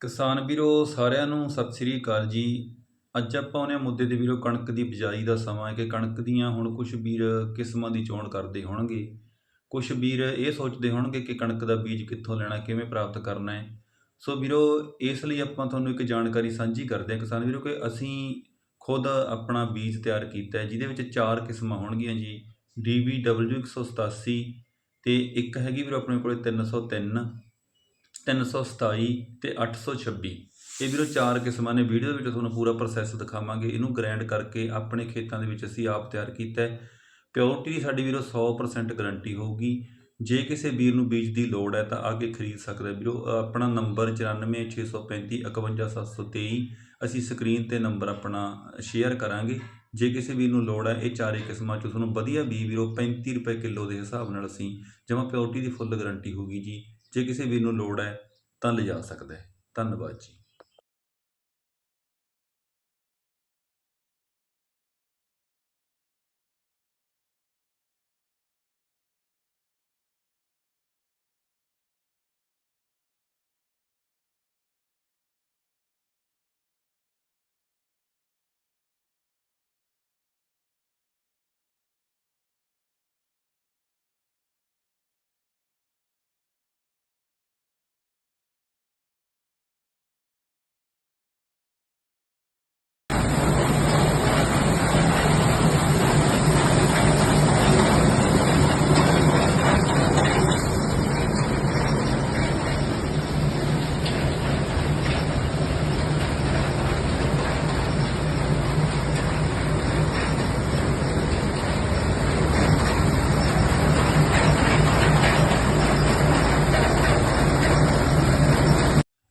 ਕਿਸਾਨ ਵੀਰੋ, ਸਾਰਿਆਂ ਨੂੰ ਸਤਿ ਸ੍ਰੀ ਅਕਾਲ ਜੀ। ਅੱਜ ਆਪਾਂ ਉਹਨੇ ਮੁੱਦੇ ਤੇ ਵੀਰੋ ਕਣਕ ਦੀ ਬਿਜਾਈ ਦਾ ਸਮਾਂ ਹੈ ਕਿ ਕਣਕ ਦੀਆਂ ਹੁਣ ਕੁਝ ਵੀਰ ਕਿਸਮਾਂ ਦੀ ਚੋਣ ਕਰਦੇ ਹੋਣਗੇ। ਕੁਝ ਵੀਰ ਇਹ ਸੋਚਦੇ ਹੋਣਗੇ ਕਿ ਕਣਕ ਦਾ ਬੀਜ ਕਿੱਥੋਂ ਲੈਣਾ, ਕਿਵੇਂ ਪ੍ਰਾਪਤ ਕਰਨਾ ਹੈ। ਸੋ ਵੀਰੋ, ਇਸ ਲਈ ਆਪਾਂ ਤੁਹਾਨੂੰ ਇੱਕ ਜਾਣਕਾਰੀ ਸਾਂਝੀ ਕਰਦੇ ਹਾਂ ਕਿਸਾਨ ਵੀਰੋ ਕਿ ਅਸੀਂ ਖੁਦ ਆਪਣਾ ਬੀਜ ਤਿਆਰ ਕੀਤਾ ਹੈ, ਜਿਹਦੇ ਵਿੱਚ ਚਾਰ ਕਿਸਮਾਂ ਹੋਣਗੀਆਂ ਜੀ। DBW 187 ਤੇ ਇੱਕ ਹੈਗੀ ਵੀਰੋ ਆਪਣੇ ਕੋਲੇ 303 327 ਤੇ 826 ਇਹ ਵੀਰੋ ਚਾਰ ਕਿਸਮਾਂ ਨੇ। ਵੀਡੀਓ ਵਿੱਚ ਤੁਹਾਨੂੰ ਪੂਰਾ ਪ੍ਰੋਸੈਸ ਦਿਖਾਵਾਂਗੇ। ਇਹਨੂੰ ਗ੍ਰੈਂਡ ਕਰਕੇ ਆਪਣੇ ਖੇਤਾਂ ਦੇ ਵਿੱਚ ਅਸੀਂ ਆਪ ਤਿਆਰ ਕੀਤਾ ਹੈ। ਪਿਓਰਿਟੀ ਦੀ ਸਾਡੀ ਵੀਰੋ 100% ਗਾਰੰਟੀ ਹੋਊਗੀ। ਜੇ ਕਿਸੇ ਵੀਰ ਨੂੰ ਬੀਜ ਦੀ ਲੋੜ ਹੈ ਤਾਂ ਆ ਕੇ ਖਰੀਦ ਸਕਦਾ ਵੀਰੋ, ਆਪਣਾ ਨੰਬਰ 94635 51723 ਅਸੀਂ ਸਕਰੀਨ ਤੇ ਨੰਬਰ ਆਪਣਾ ਸ਼ੇਅਰ ਕਰਾਂਗੇ। ਜੇ ਕਿਸੇ ਵੀਰ ਨੂੰ ਲੋੜ ਹੈ, ਇਹ ਚਾਰੇ ਕਿਸਮਾਂ ਚੋਂ ਤੁਹਾਨੂੰ ਵਧੀਆ ਬੀ ਵੀਰੋ 35 ਰੁਪਏ ਕਿਲੋ ਦੇ ਹਿਸਾਬ ਨਾਲ ਅਸੀਂ ਜਮਾ ਪਿਓਰਟੀ ਦੀ ਫੁੱਲ ਗਾਰੰਟੀ ਹੋਊਗੀ ਜੀ। ਜੇ ਕਿਸੇ ਵੀਰ ਨੂੰ ਲੋੜ ਹੈ ਤਾਂ ਲਿਜਾ ਸਕਦਾ ਹੈ। ਧੰਨਵਾਦ ਜੀ।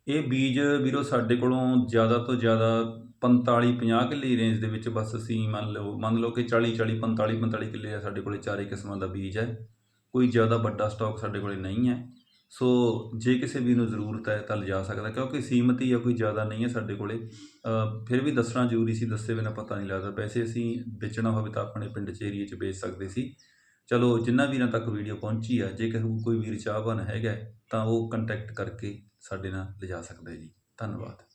ਇਹ ਬੀਜ ਵੀਰੋ ਸਾਡੇ ਕੋਲੋਂ ਜ਼ਿਆਦਾ ਤੋਂ ਜ਼ਿਆਦਾ 45 50 ਕਿੱਲੇ ਰੇਂਜ ਦੇ ਵਿੱਚ ਬਸ ਅਸੀਂ ਮੰਨ ਲਓ ਮੰਨ ਲਓ ਕਿ 40 40 45 45 ਕਿੱਲੇ ਆ ਸਾਡੇ ਕੋਲੇ, ਚਾਰੇ ਕਿਸਮਾਂ ਦਾ ਬੀਜ ਹੈ। ਕੋਈ ਜ਼ਿਆਦਾ ਵੱਡਾ ਸਟਾਕ ਸਾਡੇ ਕੋਲੇ ਨਹੀਂ ਹੈ। ਸੋ ਜੇ ਕਿਸੇ ਵੀ ਨੂੰ ਜ਼ਰੂਰਤ ਹੈ ਤਾਂ ਲਿਜਾ ਸਕਦਾ, ਕਿਉਂਕਿ ਸੀਮਤ ਹੀ ਆ, ਕੋਈ ਜ਼ਿਆਦਾ ਨਹੀਂ ਹੈ ਸਾਡੇ ਕੋਲੇ। ਫਿਰ ਵੀ ਦੱਸਣਾ ਜ਼ਰੂਰੀ ਸੀ, ਦੱਸੇ ਬਿਨਾਂ ਪਤਾ ਨਹੀਂ ਲੱਗਦਾ। ਵੈਸੇ ਅਸੀਂ ਵੇਚਣਾ ਹੋਵੇ ਤਾਂ ਆਪਣੇ ਪਿੰਡ 'ਚ, ਏਰੀਏ 'ਚ ਵੇਚ ਸਕਦੇ ਸੀ। ਚਲੋ ਜਿੰਨਾ ਵੀਰਾਂ ਤੱਕ ਵੀਡੀਓ ਪਹੁੰਚੀ ਆ, ਜੇ ਕੋਈ ਵੀਰ ਚਾਹਵਾਨ ਹੈਗਾ ਤਾਂ ਉਹ ਕੰਟੈਕਟ ਕਰਕੇ ਸਾਡੇ ਨਾਲ ਲਿਜਾ ਸਕਦਾ ਹੈ ਜੀ। ਧੰਨਵਾਦ।